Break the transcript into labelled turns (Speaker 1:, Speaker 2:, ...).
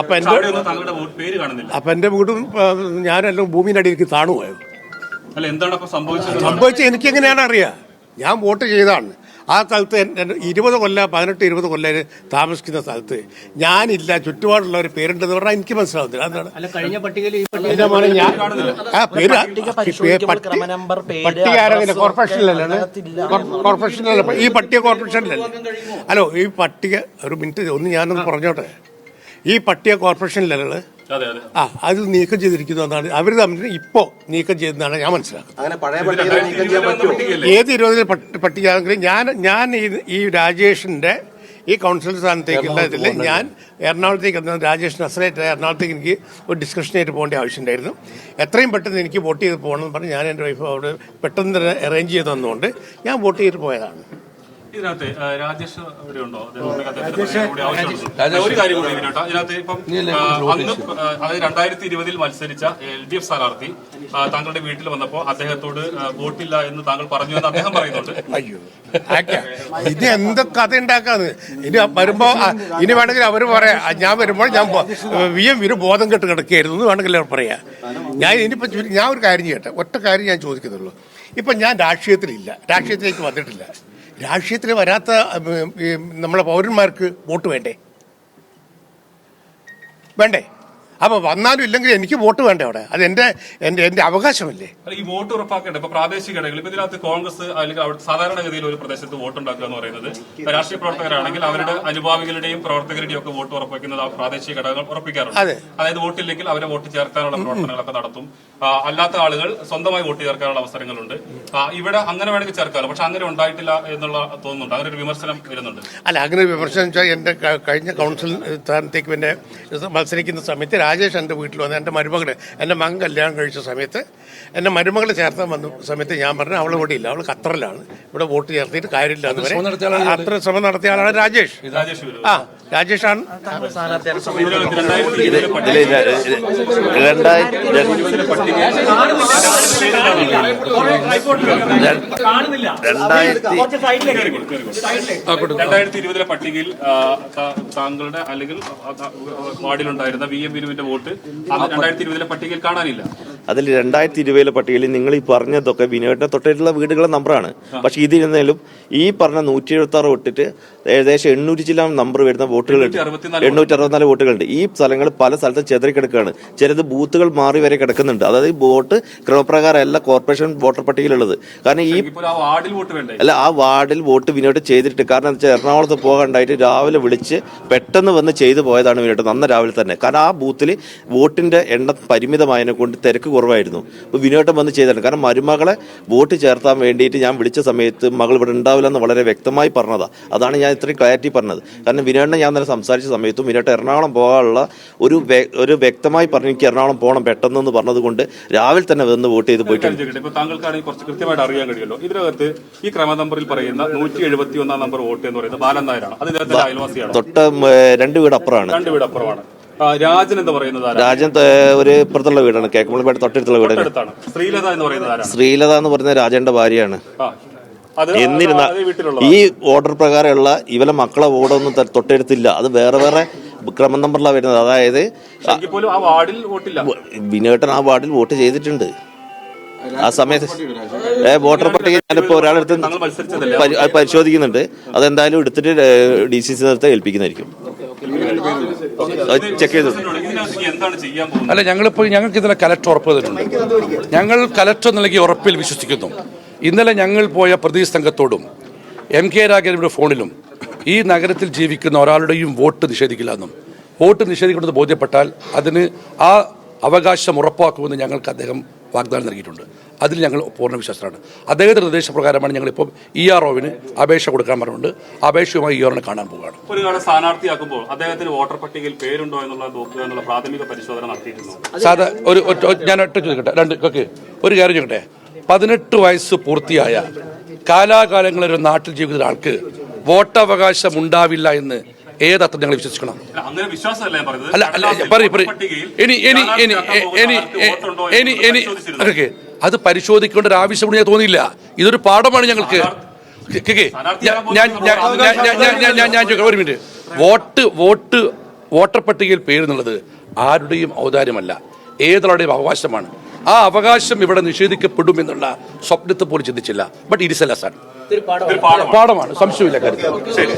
Speaker 1: അപ്പൊ എന്റെ അപ്പൊ എന്റെ വീടും ഞാനെല്ലാം ഭൂമിയുടെ അടിയിലേക്ക് താണുപോയത്.
Speaker 2: സംഭവിച്ചത്?
Speaker 1: എനിക്ക് എങ്ങനെയാണ് അറിയാ? ഞാൻ വോട്ട് ചെയ്താണ് ആ സ്ഥലത്ത് ഇരുപത് കൊല്ല പതിനെട്ട് ഇരുപത് കൊല്ലം താമസിക്കുന്ന സ്ഥലത്ത് ഞാനില്ല ചുറ്റുപാടുള്ള ഒരു പേരുണ്ടെന്ന് പറഞ്ഞാൽ എനിക്ക് മനസ്സിലാവുന്നില്ല അതാണ്. കോർപ്പറേഷനിലല്ലേ കോർപ്പറേഷനിലല്ല? ഈ പട്ടിക കോർപ്പറേഷനിലല്ലേ? അല്ലോ ഈ പട്ടിക ഒരു മിനിറ്റ് ഒന്ന് ഞാനൊന്ന് പറഞ്ഞോട്ടെ? ഈ പട്ടിക കോർപ്പറേഷനിലല്ലേ
Speaker 2: അതെ അതെ.
Speaker 1: ആ അത് നീക്കം ചെയ്തിരിക്കുന്നു എന്നാണ്. അവർ തമ്മിൽ ഇപ്പോ നീക്കം ചെയ്തെന്നാണ് ഞാൻ മനസ്സിലാക്കുന്നത്? ഏത് ഇരുപതിൽ പട്ടി- പട്ടികയാണെങ്കിലും ഞാൻ ഞാൻ ഈ രാജേഷിന്റെ ഈ കൗൺസിൽ സ്ഥാനത്തേക്കുള്ള ഇതിൽ ഞാൻ എറണാകുളത്തേക്ക് എത്തുന്ന രാജേഷ് നസറേറ്റ് എറണാകുളത്തേക്ക് എനിക്ക് ഒരു ഡിസ്കഷനായിട്ട് പോകേണ്ട ആവശ്യമുണ്ടായിരുന്നു. എത്രയും പെട്ടെന്ന് എനിക്ക് വോട്ട് ചെയ്ത് പോകണം എന്ന് പറഞ്ഞ് ഞാൻ എന്റെ വൈഫ് അവിടെ പെട്ടെന്ന് തന്നെ അറേഞ്ച് ചെയ്ത് തന്നുകൊണ്ട് ഞാൻ വോട്ട് ചെയ്തിട്ട് പോയതാണ്.
Speaker 2: ഇതിനകത്ത് ആ, രാജേഷ് ഇവിടെ ഉണ്ടോ. ഒരു കാര്യം കൂടി ഇതിനകത്ത് ഇതിനകത്ത് ഇപ്പം അന്ന് അതായത് രണ്ടായിരത്തി ഇരുപതിൽ മത്സരിച്ച എൽ ഡി എഫ് സ്ഥാനാർത്ഥി താങ്കളുടെ വീട്ടിൽ വന്നപ്പോ അദ്ദേഹത്തോട് വോട്ടില്ല എന്ന് താങ്കൾ പറഞ്ഞു എന്ന് അദ്ദേഹം പറയുന്നുണ്ട്.
Speaker 1: അയ്യോ. ഇത് എന്ത് കഥ ഉണ്ടാക്കാന്ന്? ഇനി വരുമ്പോ ഇനി വേണമെങ്കിൽ അവർ പറയാ ഞാൻ വരുമ്പോൾ ഞാൻ വി എം വിരു ബോധം കെട്ട് കിടക്കുകയായിരുന്നു എന്ന് വേണമെങ്കിൽ അവർ പറയാ. ഞാൻ ഇനിയിപ്പോ ഞാൻ ഒരു കാര്യം ചെയ്യട്ടെ ഒറ്റ കാര്യം ഞാൻ ചോദിക്കുന്നുള്ളൂ. ഇപ്പൊ ഞാൻ രാഷ്ട്രീയത്തിലില്ല രാഷ്ട്രീയത്തിലേക്ക് വന്നിട്ടില്ല. രാഷ്ട്രീയത്തിൽ വരാത്ത നമ്മളെ പൗരന്മാർക്ക് വോട്ട് വേണ്ടേ? വേണ്ടേ? അപ്പൊ വന്നാലും ഇല്ലെങ്കിൽ എനിക്ക് വോട്ട് വേണ്ട അവിടെ? അത് എന്റെ എന്റെ എന്റെ അവകാശമല്ലേ?
Speaker 2: ഈ വോട്ട് ഉറപ്പാക്കേണ്ട? ഇപ്പൊ പ്രാദേശിക ഘടകങ്ങൾ ഇപ്പൊ ഇതിനകത്ത് കോൺഗ്രസ് അല്ലെങ്കിൽ അവിടെ സാധാരണഗതിയിൽ ഒരു പ്രദേശത്ത് വോട്ട് ഉണ്ടാക്കുക എന്ന് പറയുന്നത് രാഷ്ട്രീയ പ്രവർത്തകരാണെങ്കിൽ അവരുടെ അനുഭാവികളുടെയും പ്രവർത്തകരുടെയും ഒക്കെ വോട്ട് ഉറപ്പിക്കുന്നത് ആ പ്രാദേശിക ഘടകങ്ങൾ ഉറപ്പിക്കാറുണ്ട്.
Speaker 1: അതെ.
Speaker 2: അതായത് വോട്ടില്ലെങ്കിൽ അവരെ വോട്ട് ചേർക്കാനുള്ള പ്രവർത്തനങ്ങളൊക്കെ നടത്തും. അല്ലാത്ത ആളുകൾ സ്വന്തമായി വോട്ട് ചേർക്കാനുള്ള അവസരങ്ങളുണ്ട്. ഇവിടെ അങ്ങനെ വേണമെങ്കിൽ ചേർക്കാമല്ലോ. പക്ഷെ അങ്ങനെ ഉണ്ടായിട്ടില്ല എന്നുള്ള തോന്നുന്നുണ്ട്. അങ്ങനെ ഒരു വിമർശനം വരുന്നുണ്ട്.
Speaker 1: അല്ല അങ്ങനെ വിമർശനം എന്റെ കഴിഞ്ഞ കൗൺസിൽ സ്ഥാനത്തേക്ക് പിന്നെ മത്സരിക്കുന്ന സമയത്ത് രാജേഷ് എന്റെ വീട്ടിൽ വന്ന് എന്റെ മരുമകൾ എന്റെ മകൻ കല്യാണം കഴിച്ച സമയത്ത് എന്റെ മരുമകൾ ചേർത്താൻ വന്ന സമയത്ത് ഞാൻ പറഞ്ഞു അവൾ ഇവിടെ ഇല്ല അവൾ ഖത്തറിലാണ്. ഇവിടെ വോട്ട് ചേർത്തിട്ട് കാര്യമില്ല എന്ന് അത്ര ശ്രമം നടത്തിയ ആളാണ് രാജേഷ്. ആ. രാജേഷാണ്.
Speaker 2: രണ്ടായിരത്തി ഇരുപതിലെ പട്ടികയിൽ താങ്കളുടെ അല്ലെങ്കിൽ വാർഡിലുണ്ടായിരുന്ന വി എം ബിനുവിന്റെ വോട്ട് രണ്ടായിരത്തി ഇരുപതിലെ പട്ടികയിൽ കാണാനില്ല.
Speaker 3: അതിൽ രണ്ടായിരത്തി ഇരുപതിലെ പട്ടികയിൽ നിങ്ങൾ ഈ പറഞ്ഞതൊക്കെ വിനോദിന്റെ തൊട്ടായിട്ടുള്ള വീടുകളുടെ നമ്പറാണ്. പക്ഷേ ഇതിരുന്നാലും ഈ പറഞ്ഞ നൂറ്റി എഴുപത്തി ആറ് വിട്ടിട്ട് ഏകദേശം എണ്ണൂറ്റി ചില നമ്പർ വരുന്ന വോട്ടുകളുണ്ട്. എണ്ണൂറ്റി അറുപത്തിനാല് വോട്ടുകളുണ്ട്. ഈ സ്ഥലങ്ങൾ പല സ്ഥലത്തും ചെതറി കിടക്കുകയാണ് ചിലത് ബൂത്തുകൾ മാറി വരെ കിടക്കുന്നുണ്ട്. അതായത് വോട്ട് ക്രമപ്രകാരമല്ല കോർപ്പറേഷൻ വോട്ടർ പട്ടികയിലുള്ളത്. കാരണം ഈ
Speaker 2: വാർഡിൽ വോട്ട് വേണ്ട?
Speaker 3: അല്ല ആ വാർഡിൽ വോട്ട് വിനോട്ട് ചെയ്തിട്ട് കാരണം എന്താ വെച്ചാൽ എറണാകുളത്ത് പോകാണ്ടായിട്ട് രാവിലെ വിളിച്ച് പെട്ടെന്ന് വന്ന് ചെയ്തു പോയതാണ് വിനോട്ട് നന്ന രാവിലെ തന്നെ. കാരണം ആ ബൂത്തിൽ വോട്ടിന്റെ എണ്ണം പരിമിതമായതിനെ കൊണ്ട് തിരക്ക് കുറവായിരുന്നു. അപ്പോൾ വിനോട്ടം വന്ന് ചെയ്തിട്ടുണ്ട് കാരണം മരുമകളെ വോട്ട് ചേർത്താൻ വേണ്ടിയിട്ട് ഞാൻ വിളിച്ച സമയത്ത് മകൾ ഇവിടെ ഉണ്ടാവില്ല എന്ന് വളരെ വ്യക്തമായി പറഞ്ഞതാണ് അതാണ് ഞാൻ ഇത്രയും ക്ലാരിറ്റി പറഞ്ഞത്. കാരണം വിനോട്ടിനെ ഞാൻ തന്നെ സംസാരിച്ച സമയത്തും ഇരട്ട എറണാകുളം പോകാനുള്ള ഒരു ഒരു വ്യക്തമായി പറഞ്ഞു എനിക്ക് എറണാകുളം പോകണം പെട്ടെന്ന് പറഞ്ഞത് കൊണ്ട് രാവിലെ തന്നെ വന്ന് വോട്ട് ചെയ്ത് പോയിട്ടുണ്ട്?
Speaker 2: ഇപ്പൊ താങ്കൾക്കാണെങ്കിൽ കുറച്ച് കൃത്യമായിട്ട് അറിയാൻ കഴിയുമല്ലോ. ഇതിനകത്ത് ഈ ക്രമ നമ്പറിൽ പറയുന്ന നൂറ്റി എഴുപത്തി ഒന്നാം നമ്പർ വോട്ട് എന്ന് പറയുന്നത് ബാലൻ നായരാണ് അത് ഇദ്ദേഹത്തിന്റെ അയൽവാസിയാണ്?
Speaker 3: തൊട്ട് രണ്ട് വീട് അപ്പുറമാണ്.
Speaker 2: രണ്ട് വീട് അപ്പുറമാണ്. രാജൻ എന്ന് പറയുന്നത്
Speaker 3: രാജൻ ഒരു ഇപ്പുറത്തുള്ള വീടാണ്. കേക്കമ്പളപ്പേട്ട തൊട്ടടുത്തുള്ള വീടാണ്.
Speaker 2: ശ്രീലത എന്ന് പറയുന്നത്
Speaker 3: ശ്രീലത എന്ന് പറയുന്നത് രാജന്റെ ഭാര്യയാണ്.
Speaker 2: ആ. അത്
Speaker 3: എന്നിരുന്ന ഈ ഓർഡർ പ്രകാരമുള്ള ഇവലെ മക്കളെ ഓടൊന്നും തൊട്ടെടുത്തില്ല തൊട്ടടുത്തില്ല. അത് വേറെ വേറെ ക്രമം നമ്പറിലാണ് വരുന്നത്. അതായത് വിനേട്ടൻ ആ വാർഡിൽ വോട്ട് ചെയ്തിട്ടുണ്ട്. ആ സമയത്ത് വോട്ടർ പട്ടിക ഞാനിപ്പോ ഒരാളെടുത്ത് പരിശോധിക്കുന്നുണ്ട്. അതെന്തായാലും എടുത്തിട്ട് ഡി സി സി നേരത്തെ ഏൽപ്പിക്കുന്നതായിരിക്കും. ചെക്ക്
Speaker 4: അല്ല ഞങ്ങളിപ്പോൾ ഞങ്ങൾക്ക് ഇതിലെ കലക്ടർ ഉറപ്പ് തന്നിട്ടുണ്ട്. ഞങ്ങൾ കലക്ടർ നൽകിയ ഉറപ്പിൽ വിശ്വസിക്കുന്നു. ഇന്നലെ ഞങ്ങൾ പോയ പ്രതിനിധി സംഘത്തോടും എം കെ രാഘവരുടെ ഫോണിലും ഈ നഗരത്തിൽ ജീവിക്കുന്ന ഒരാളുടെയും വോട്ട് നിഷേധിക്കില്ല എന്നും. വോട്ട് നിഷേധിക്കുന്നത് ബോധ്യപ്പെട്ടാൽ അതിന് ആ അവകാശം ഉറപ്പാക്കുമെന്ന് ഞങ്ങൾക്ക് അദ്ദേഹം വാഗ്ദാനം നൽകിയിട്ടുണ്ട്. അതിൽ ഞങ്ങൾ പൂർണ വിശ്വാസമാണ് അദ്ദേഹത്തിന്റെ നിർദ്ദേശപ്രകാരമാണ് ഞങ്ങളിപ്പോൾ ഇ ആർ ഒവിന് അപേക്ഷ കൊടുക്കാൻ പറഞ്ഞുണ്ട് അപേക്ഷയുമായി ഇ ആറിനെ കാണാൻ പോവുകയാണ്.
Speaker 2: ഒരു സ്ഥാനാർത്ഥിയാക്കുമ്പോൾ അദ്ദേഹത്തിന് വോട്ടർ പട്ടികയിൽ പേരുണ്ടോ നോക്കുക എന്നുള്ള പ്രാഥമിക പരിശോധന നടത്തിയിരുന്നു
Speaker 4: സാധാ ഒരു ഞാൻ ഒറ്റ ചോദിക്കട്ടെ. രണ്ട് ഓക്കെ. ഒരു കാര്യം ചോദിക്കട്ടെ? പതിനെട്ട് വയസ്സ് പൂർത്തിയായ കാലാകാലങ്ങളിൽ ഒരു നാട്ടിൽ ജീവിക്കുന്ന ഒരാൾക്ക് വോട്ടവകാശം ഉണ്ടാവില്ല എന്ന് ഏതത്ര ഞങ്ങൾ വിശ്വസിക്കണം?
Speaker 2: അല്ല
Speaker 4: അല്ല പറയും പറയും. ഇനി ഇനി ഇനി ഇനി ഇനി ഇനി അത് പരിശോധിക്കേണ്ട ഒരു ആവശ്യമുണ്ട് ഞാൻ തോന്നിയില്ല. ഇതൊരു പാഠമാണ് ഞങ്ങൾക്ക്. ഞാൻ ഞാൻ ഒരു മിനിറ്റ്. വോട്ട് വോട്ട് വോട്ടർ പട്ടികയിൽ പേരുന്നുള്ളത് ആരുടെയും ഔദാര്യമല്ല. ഏതൊരാളുടെയും അവകാശമാണ്. ആ അവകാശം ഇവിടെ നിഷേധിക്കപ്പെടും എന്നുള്ള സ്വപ്നത്തെ പോലും ചിന്തിച്ചില്ല. But it's a lesson
Speaker 5: ഇതൊരു പാഠമാണ്.
Speaker 2: ഒരു പാഠമാണ്.
Speaker 4: പാഠമാണ് സംശയമില്ല കാര്യത്തിൽ
Speaker 2: ശരി.